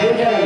ಪೂಜಾರಿ ಅದೇ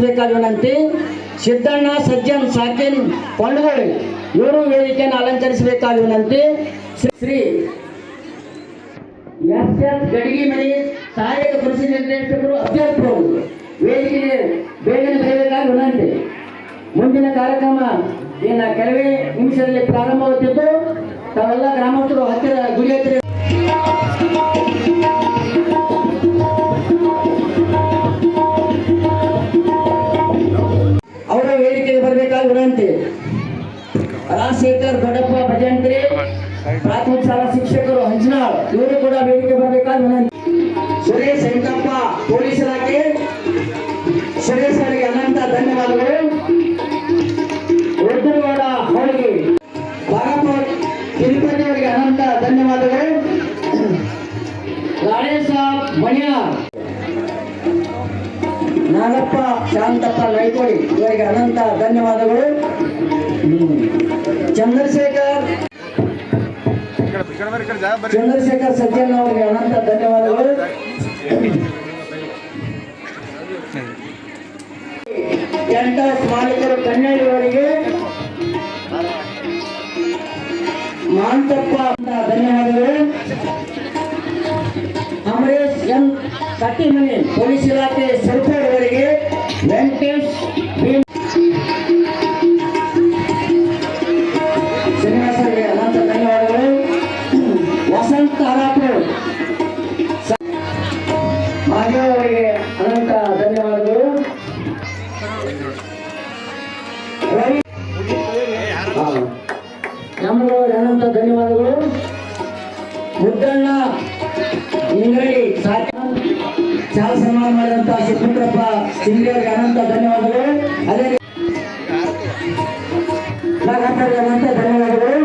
ವಿನಂತಿ ಸಿದ್ದಣ್ಣ, ಸಜ್ಜನ್, ಸಾಕಿನ್ ಕೊಂಡಗೋಳಿ ಇವರು ವೇದಿಕೆಯನ್ನು ಅಲಂಕರಿಸಬೇಕಾದ ಶ್ರೀ- ಎಸ್ ಎಸ್ ಗಡಿಗೆ ಮನೆ ಸಹಾಯಕ ಕೃಷಿ ನಿರ್ದೇಶಕರು ಅಭ್ಯರ್ಥಿಗಳು. ವೇದಿಕೆ ಬೇಗನೆ ಬರಬೇಕಾದ ವಿನಂತಿ ಮುಂದಿನ ಕಾರ್ಯಕ್ರಮ ಇನ್ನು ಕೆಲವೇ ನಿಮಿಷದಲ್ಲಿ ಪ್ರಾರಂಭವಾಗುತ್ತಿದ್ದು, ತಾವೆಲ್ಲ ಗ್ರಾಮಸ್ಥರು ಹತ್ತಿರ ಗುಡಿ ವಿನಂತಿ ರಾಜಶೇಖರ್ ದೊಡ್ಡಪ್ಪ ಭಜಂತ್ರಿ ಪ್ರಾಥಮಿಕ ಶಾಲಾ ಶಿಕ್ಷಕರು ಹಂಚನಾಳ್ ಇವರು ಕೂಡ ವೇದಿಕೆ ಬರಬೇಕಾದ ಶಾಂತಪ್ಪ ನೈಕೋಡಿ ಇವರಿಗೆ ಅನಂತ ಧನ್ಯವಾದಗಳು. ಚಂದ್ರಶೇಖರ್. ಚಂದ್ರಶೇಖರ್ ಸಜ್ಜನ್ ಅವರಿಗೆ ಅನಂತ ಧನ್ಯವಾದಗಳು. ಮಾಲೀಕರು ಕನ್ನಡಿ ಮಾಂತಪ್ಪ ಅಂತ ಧನ್ಯವಾದಗಳು. ಅಮರೇಶ್ ಎಂ ಕಟ್ಟಿಮನಿ, ಪೊಲೀಸ್ ಇಲಾಖೆ ಮುದ್ದಣ್ಣ ಸಾಕ. ಚಾಲ ಸನ್ಮಾನ ಮಾಡಿದಂತ ಶಿವಪುತ್ರಪ್ಪ ಸಿಂಗ್ರಿ ಅನಂತ ಧನ್ಯವಾದಗಳು. ಅದೇ ಅನಂತ ಧನ್ಯವಾದಗಳು.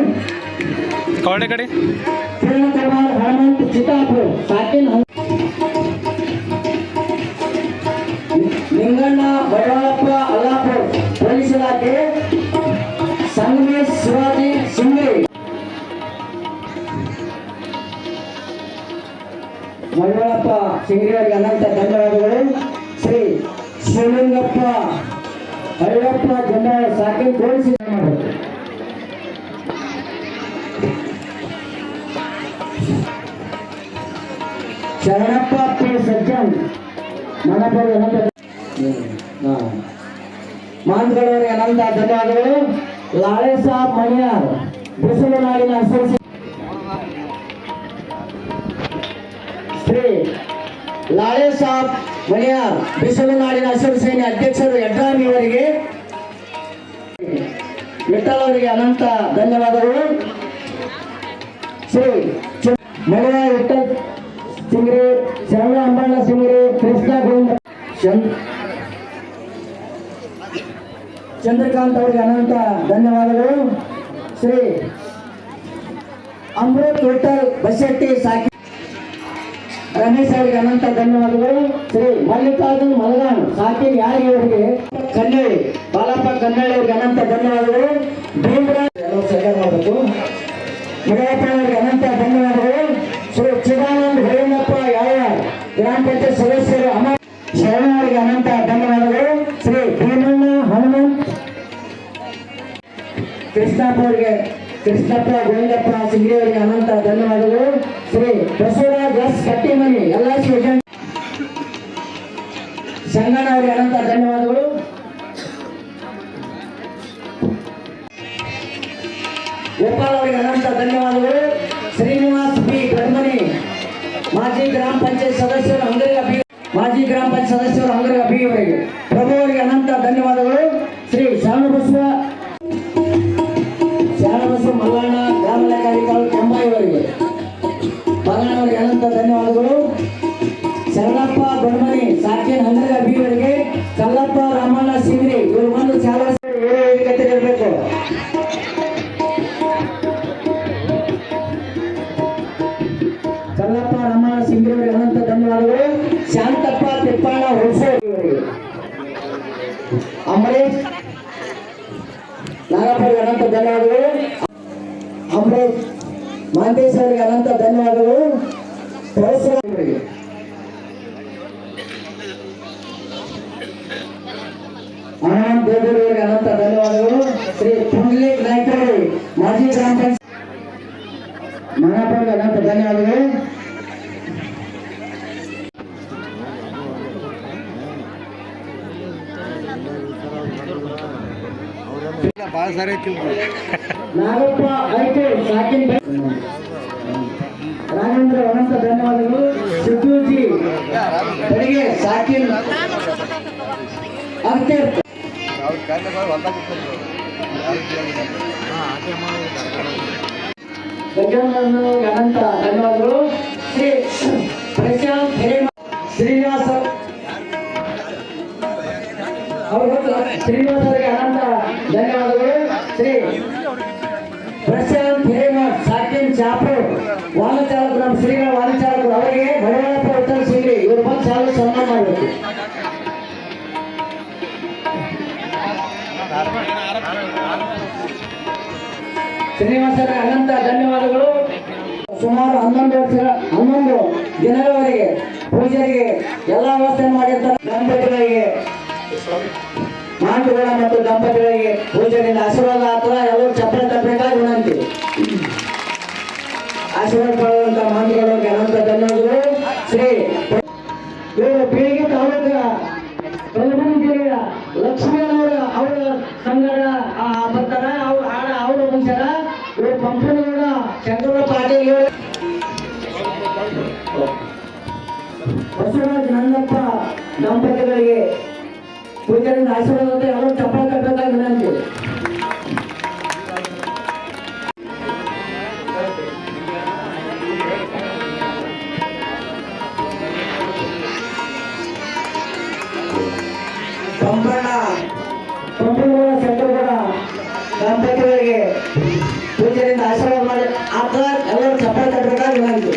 ಕಡೆ. ಹನುಮಂತ್ ಚಿತ್ತಾಪುರ್ ಸಾಕಿನ್ ನಿಂಗಣ್ಣ ಬಡವಳಪ್ಪ ಅಲ್ಲಾಪುರ್ ಮಳ್ಳಪ್ಪ ಸಿಂಗ್ರಿ ಅವರಿಗೆ ಅನಂತ ಧನ್ಯವಾದಗಳು ಶ್ರೀ ಶಿವಲಿಂಗಪ್ಪ ಹಳ್ಳಪ್ಪ ಜನರ ಸಾಕಿನ್ ಪೊಲೀಸ್ ಮಾಡಬೇಕು ಶರಣಪ್ಪ ಪಿ ಸಜ್ಜನ್ ಮನಪುರ ಅನಂತ ಮಾನ್ಗಳವರಿಗೆ ಅನಂತ ಧನ್ಯವಾದಗಳು ಲಾಳೆ ಸಾಬ್ ಮಣಿಯಾರ್ ಬಿಸಿಲು ನಾಡಿನ ಲಾಳೆ ಸಾಬ್ ಮನೆಯ ಬಿಸಿಲು ನಾಡಿನ ಹಸಿರು ಸೇನೆ ಅಧ್ಯಕ್ಷರು ಯಡ್ರಾಮಿ ಅವರಿಗೆ ಮಿಠಲ್ ಅವರಿಗೆ ಅನಂತ ಧನ್ಯವಾದಗಳು. ಶ್ರೀ ಮನೆಯ ವಿಠಲ್ ಸಿಂಗ್ರಿ ಶರಣ ಅಂಬಣ್ಣ ಸಿಂಗ್ರಿ, ಕೃಷ್ಣ ಗೋವಿಂದ ಚಂದ್- ಚಂದ್ರಕಾಂತ್ ಅವರಿಗೆ ಅನಂತ ಧನ್ಯವಾದಗಳು. ಶ್ರೀ ಅಮೃತ್ ವಿಠಲ್ ಬಸಟ್ಟಿ ಸಾಕಿ ರಮೇಶ್ ಅವರಿಗೆ ಅನಂತ ಧನ್ಯವಾದಗಳು. ಶ್ರೀ ಮಲ್ಲಿಕಾರ್ಜುನ್ ಮಲಗಾಣ್ ಸಾಕಿ ಯಾರಿಗೆ ಅವರಿಗೆ? ಕನ್ನಡಿ ಬಾಲಪ್ಪ ಕನ್ನಡಿ ಅವರಿಗೆ ಅನಂತ ಧನ್ಯವಾದಗಳು. ಭೀಮರಾಜ್ ಸಹಕಾರ ಮಾಡಬೇಕು ಅವರಿಗೆ ಅನಂತ ಧನ್ಯವಾದಗಳು. ಶ್ರೀ ಚಿದಾನಂದ ಹೇಮಪ್ಪ ಯಾವ ಗ್ರಾಮ ಪಂಚಾಯತ್ ಸದಸ್ಯರು ಅಮ ಶರಣ ಅವರಿಗೆ ಅನಂತ ಧನ್ಯವಾದಗಳು. ಶ್ರೀ ಭೀಮಣ್ಣ ಹನುಮಂತ್. ಕೃಷ್ಣಪ್ಪ ಅವರಿಗೆ ಕೃಷ್ಣಪ್ಪ, ಗೋವಿಂದಪ್ಪ ಸಿಂಗ್ರಿ ಅವರಿಗೆ ಅನಂತ ಧನ್ಯವಾದಗಳು. ಶ್ರೀ ಬಸವರಾಜ್ ಶಾಣಬಸವ ಶಾಣಬಸವ ಮಲ್ಲಣ್ಣ ಗ್ರಾಮ ಲೆಕ್ಕಾಧಿಕಾರಿ ಕೆಂಬಾಯಿ ಅವರಿಗೆ ಮಲ್ಲಣ್ಣ ಅನಂತ ಧನ್ಯವಾದಗಳು. ಶರಣಪ್ಪ ದೊಡ್ಮನಿ ಸಾಕಿನ ಹಂಡ್ರೆ ಅಭಿವರಿಗೆ ಕಲ್ಲಪ್ಪ ರಾಮಣ್ಣ ಸಿಂಗ್ರಿ, ಇವರು ಬಂದು ಚಾಲ ಇರಬೇಕು ಕಲ್ಲಪ್ಪ ರಾಮಣ್ಣ ಸಿಂಗ್ರಿ ಅವರಿಗೆ ಅನಂತ ಧನ್ಯವಾದಗಳು ಶಾಂತಪ್ಪ ತಿಪ್ಪಣ್ಣ ಹುಡ್ಸೋ ಇವರಿಗೆ ಅಂಬರೀಶ್ ನಾಗಪ್ಪ ಅವರಿಗೆ ಅನಂತ ಧನ್ಯವಾದಗಳು ಅಂಬರೀಶ್ ಮಹಂತೇಶ್ ಅವರಿಗೆ ಅನಂತ ಧನ್ಯವಾದಗಳು ಪ್ರೊಫೆಸರ್ ಅವರಿಗೆ ಆನಂದ್ ದೇವರಿಗೆ ಅನಂತ ಧನ್ಯವಾದಗಳು ಶ್ರೀ ಪುಂಡ್ಲಿಕ್ ನಾಯ್ಕರು ಮಾಜಿ ಗ್ರಾಮ ಪಂಚಾಯತ್ ಮಹಾಪೌರಿಗೆ ಅನಂತ ಧನ್ಯವಾದಗಳು ಭಾಳ ಸಾರಿ ಐತಿಲ್ರಿ ನಾಗಪ್ಪ ಐಕೆ ಸಾಕಿನ ರಾಘವೇಂದ್ರ ಅನಂತ ಧನ್ಯವಾದಗಳು. ಸಿದ್ದೂಜಿ ಬೆಳಿಗ್ಗೆ ಸಾಕಿನ ಗಜಾನಂದನಿಗೆ ಅನಂತ ಧನ್ಯವಾದಗಳು. ಶ್ರೀ ಪ್ರಶಾಂತ್ ಹಿರೇಮ ಶ್ರೀನಿವಾಸ ಅವರು ಶ್ರೀನಿವಾಸ ಅನಂತ ಧನ್ಯವಾದಗಳು. ವಾಹನ ಚಾಲಕರು ನಮ್ಮ ಶ್ರೀಗಳ ವಾಹನ ಚಾಲಕರು ಅವರಿಗೆ ಬಡವಳಪ್ಪ ವಿಠಲ್ ಸಿಂಗ್ರಿ ಇವ್ರ ಬಂದು ಸಾಲ ಸನ್ಮಾನ ಮಾಡಬೇಕು. ಶ್ರೀನಿವಾಸರ ಅನಂತ ಧನ್ಯವಾದಗಳು. ಸುಮಾರು ಹನ್ನೊಂದು ವರ್ಷ, ಹನ್ನೊಂದು ದಿನಗಳವರೆಗೆ ಪೂಜೆಗೆ ಎಲ್ಲ ವ್ಯವಸ್ಥೆ ಮಾಡಿರ್ತಾರೆ. ದಂಪತಿಗಳಿಗೆ ಮಾತುಗಳ ಮತ್ತು ದಂಪತಿಗಳಿಗೆ ಪೂಜೆಯಿಂದ ಆಶೀರ್ವಾದ ಆಶೀರ್ವಾದ ಮಾತುಗಳಿಗೆ ಅನಂತ ಧನ್ಯವಾದಗಳು. ಶ್ರೀ ಪೀಳಿಗೆ ತಾಲೂಕ ಕಲಬುರಗಿ ಜಿಲ್ಲೆಯ ಲಕ್ಷ್ಮೀನವರ ಅವರ ಆ, ಬರ್ತಾರ ಅವ್ರ ಹಾಡ ಅವರು ಮುಂಚಾರ ಇವರು ಪಂಪನಗೌಡ ಚಂದ್ರ ಪಾಟೀಲ್ ಬಸವರಾಜ್ ನಂದಪ್ಪ ದಂಪತಿಗಳಿಗೆ ಪೂಜೆಯಿಂದ ಆಶೀರ್ವಾದ ಅವರು ಚಪ್ಪಲ ಕಟ್ಟಬೇಕಾಗಿ ವಿನಂತಿ. ಚಪ್ಪಲ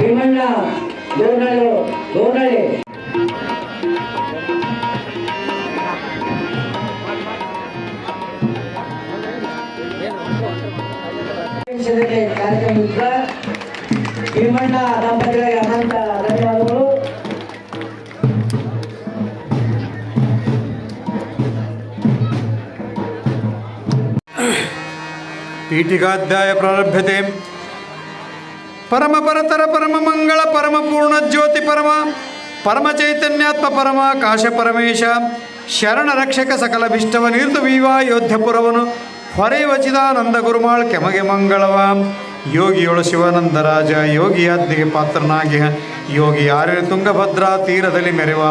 ಭೀಮಣ್ಣ ದೋರ್ನಳ್ಳಿ ದೋರ್ನಳ್ಳಿ ನಿಮಿಷದಲ್ಲಿ ಕಾರ್ಯಕ್ರಮ ಇದ್ರ ಭೀಮಣ್ಣ ದಂಪತಿಗಳಿಗೆ ಅನಂತ ಧನ್ಯವಾದಗಳು ಪೀಠಿಕಾಧ್ಯಾಯ ಪ್ರಾರಭ್ಯತೆ ಪರಮ ಪರತರ, ಪರಮ ಮಂಗಳ, ಪರಮ ಪೂರ್ಣ ಜ್ಯೋತಿ ಪರಮ ಪರಮ ಚೈತನ್ಯಾತ್ಮ ಪರಮ, ಕಾಶ ಪರಮೇಶ, ಶರಣ ರಕ್ಷಕ ಸಕಲ ಬಿಷ್ಟವ ನೀರ್ತು ವೀವಾ ಯೋಧ್ಯಪುರವನು ಹೊರೆಯುವ ಚಿದಾನಂದ ಗುರುಮಾಳ್ ಕೆಮಗೆ ಮಂಗಳವ. ಯೋಗಿಯೊಳು ಶಿವಾನಂದರಾಜ ಯೋಗಿಯಾದ್ದಿಗೆ ಪಾತ್ರನಾಗಿ ಯೋಗಿ ಆರ್ಯ ತುಂಗಭದ್ರಾ ತೀರದಲ್ಲಿ ಮೆರೆವ.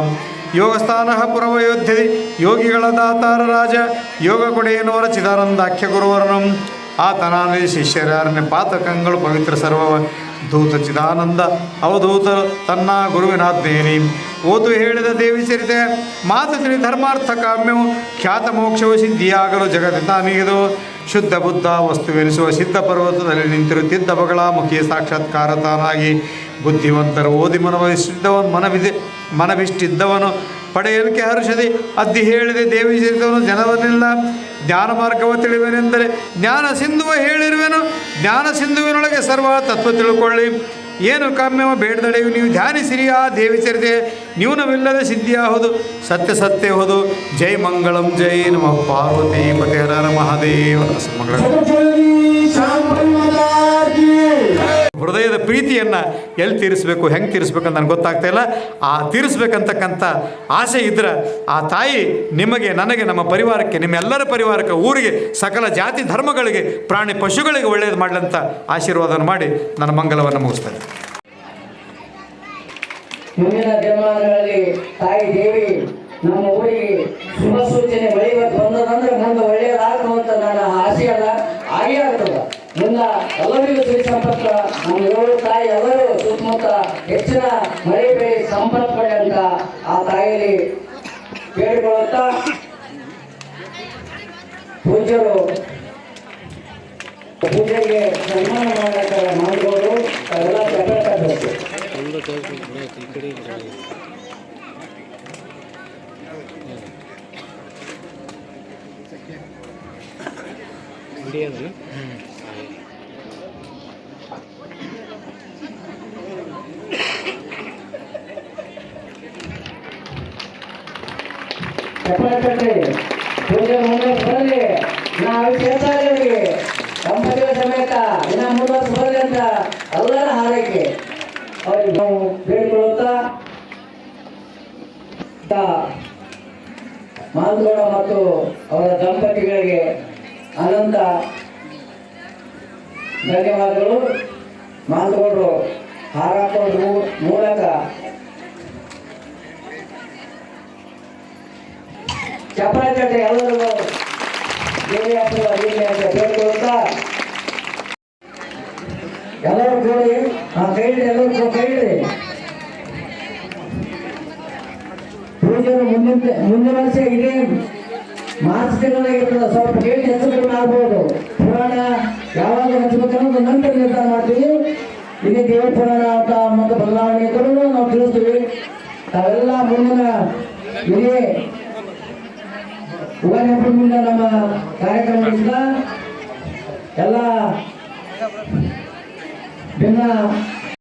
ಯೋಗಸ್ಥಾನ ಪುರವಯೋಧ್ಯೆ ಯೋಗಿಗಳ ದಾತಾರ ರಾಜ, ಯೋಗ ಚಿದಾನಂದ ಚಿದಾನಂದಾಖ್ಯ ಗುರುವರ್ಣಂ. ಆತನಾದಿ ಶಿಷ್ಯರಾರಣ್ಯ ಪಾತಕಂಗಳು ಪವಿತ್ರ ಸರ್ವವ. ಧೂತ ಚಿದಾನಂದ ಅವಧೂತ ತನ್ನ ಗುರುವಿನಾಜ್ಞೇನಿ ಓದು ಹೇಳಿದ ದೇವಿ ಸೇರಿದೆ, ಮಾತು ತಿಳಿ ಧರ್ಮಾರ್ಥ ಕಾಮ್ಯವು ಖ್ಯಾತ ಮೋಕ್ಷವು ಸಿದ್ಧಿಯಾಗಲು ಜಗತ್ತಿನ ನೀದು ಶುದ್ಧ ಬುದ್ಧ ವಸ್ತುವೆನಿಸುವ ಸಿದ್ಧ ಪರ್ವತದಲ್ಲಿ ನಿಂತಿರುತ್ತಿದ್ದ ಬಗಳ ಮುಖಿ ಸಾಕ್ಷಾತ್ಕಾರ ತಾನಾಗಿ ಬುದ್ಧಿವಂತರು ಓದಿ ಮನವಹಿಸಿದ್ದವನು ಮನವಿದೆ ಮನವಿಷ್ಟಿದ್ದವನು ಪಡೆಯಲಿಕ್ಕೆ ಹರುಷದಿ. ಅದ್ದಿ ಹೇಳಿದೆ ದೇವಿ ಸೇರಿದವನು ಜನವನ್ನೆಲ್ಲ ಜ್ಞಾನ ಮಾರ್ಗವ ತಿಳಿವೆನೆಂದರೆ ಜ್ಞಾನ ಸಿಂಧುವ ಹೇಳಿರುವೆನು. ಜ್ಞಾನ ಸಿಂಧುವಿನೊಳಗೆ ಸರ್ವ ತತ್ವ ತಿಳ್ಕೊಳ್ಳಿ. ಏನು ಕಾಮ್ಯವ ಬೇಡದಡೆಯು ನೀವು ಧ್ಯಾನಿಸಿರಿ. ಆ ದೇವಿ ಚರಿತೆ ನ್ಯೂನವಿಲ್ಲದ ಸಿದ್ಧಿಯಾಹುದು. ಸತ್ಯ ಸತ್ಯ ಹೋದು. ಜೈ ಮಂಗಳಂ, ಜೈ ನಮ. ಪಾರ್ವತಿ ಪತಿ ಮಹಾದೇವ ಮಂಗಳ ಹೃದಯದ ಪ್ರೀತಿಯನ್ನು ಎಲ್ಲಿ ತೀರಿಸಬೇಕು, ಹೆಂಗೆ ತೀರಿಸ್ಬೇಕಂತ ನನಗೆ ಗೊತ್ತಾಗ್ತಾ ಇಲ್ಲ. ಆ ತೀರಿಸ್ಬೇಕಂತಕ್ಕಂಥ ಆಸೆ ಇದ್ದರೆ ಆ ತಾಯಿ ನಿಮಗೆ, ನನಗೆ, ನಮ್ಮ ಪರಿವಾರಕ್ಕೆ, ನಿಮ್ಮೆಲ್ಲರ ಪರಿವಾರಕ್ಕೆ, ಊರಿಗೆ, ಸಕಲ ಜಾತಿ ಧರ್ಮಗಳಿಗೆ, ಪ್ರಾಣಿ ಪಶುಗಳಿಗೆ ಒಳ್ಳೆಯದು ಮಾಡಲಂತ ಆಶೀರ್ವಾದವನ್ನು ಮಾಡಿ ನನ್ನ ಮಂಗಲವನ್ನು ಮುಗಿಸ್ತೇನೆ ಮುಂದಿನ ತಾಯಿ ದೇವಿ ನಮ್ಮ ಊರಿಗೆ ಶುಭ ಸೂಚನೆ ಮುಂದೆ ನನ್ನ ಮುಂದ ಎಲ್ಲರಿಗೂ ಸಿರಿ ಸಂಪರ್ಕ ನಮ್ಮ ಏಳು ತಾಯಿ ಎಲ್ಲರೂ ಸುತ್ತಮುತ್ತ ಹೆಚ್ಚಿನ ಮಳೆ ಬೆಳೆ ಸಂಪರ್ಕ ಅಂತ ಆ ತಾಯಿಯಲ್ಲಿ ಬೇಡಿಕೊಳ್ಳುತ್ತಾ ಪೂಜ್ಯರು ಪೂಜೆಗೆ ಸನ್ಮಾನ ಮಾಡಕ್ಕೆ ಮಾಡಿದವರು ಎಲ್ಲ ಚಪ್ಪೆ ಚಪ್ಪಲಿ ಪೂಜೆ ಮುಂದೆ ಬರಲಿ ನಾವು ಕೇಳ್ತಾ ಇದ್ದೀವಿ ದಂಪತಿಗಳ ಸಮೇತ, ಇನ್ನ ಮೂರು ಬರಲಿ ಅಂತ ಎಲ್ಲರ ಹಾರೈಕೆ. ಅವ್ರಿಗೆ ನಾವು ಬೇಡಿಕೊಳ್ಳುತ್ತಾ ಮಾಲ್ಗೌಡ ಮತ್ತು ಅವರ ದಂಪತಿಗಳಿಗೆ ಅನಂತ ಧನ್ಯವಾದಗಳು. ಮಾಲ್ಗೌಡರು ಹಾರಾಟ ಮೂಲಕ ಕಟ್ಟೆ ಎಲ್ಲರಿಗೂ ಇರಲಿ ಅಂತ ಬೇಡ್ಕೊಳ್ತಾ ಎಲ್ಲರೂ ಕೂಡಿ ಆ ಕೈ ಹಿಡಿ, ಎಲ್ಲರೂ ಕೂ- ಕೈ ಹಿಡಿ. ಪೂಜೆಯನ್ನು ಮುಂದಿನ ಮುಂದಿನ ವರ್ಷ ಇದೆ ಮಾರ್ಚ್ ತಿಂಗಳಾಗಿರ್ತದೆ. ಸ್ವಲ್ಪ ಡೇಟ್ ಹೆಚ್ಚು ಕಡಿಮೆ ಆಗ್ಬೋದು. ಪುರಾಣ ಯಾವಾಗ ಹಚ್ಚಬೇಕನ್ನೋದು ನಂತರ ನಿರ್ಧಾರ ಮಾಡ್ತೀವಿ. ಇದೇ ದೇವ ಪುರಾಣ ಅಂತ ಮತ್ತು ಬದಲಾವಣೆ ಕೂಡ ನಾವು ತಿಳಿಸ್ತೀವಿ. ತಾವೆಲ್ಲ ಮುಂದಿನ ಇದೇ ಯುಗಾದಿ ಹಬ್ಬದಿಂದ ನಮ್ಮ ಕಾರ್ಯಕ್ರಮದಿಂದ ಎಲ್ಲ ಭಿನ್ನ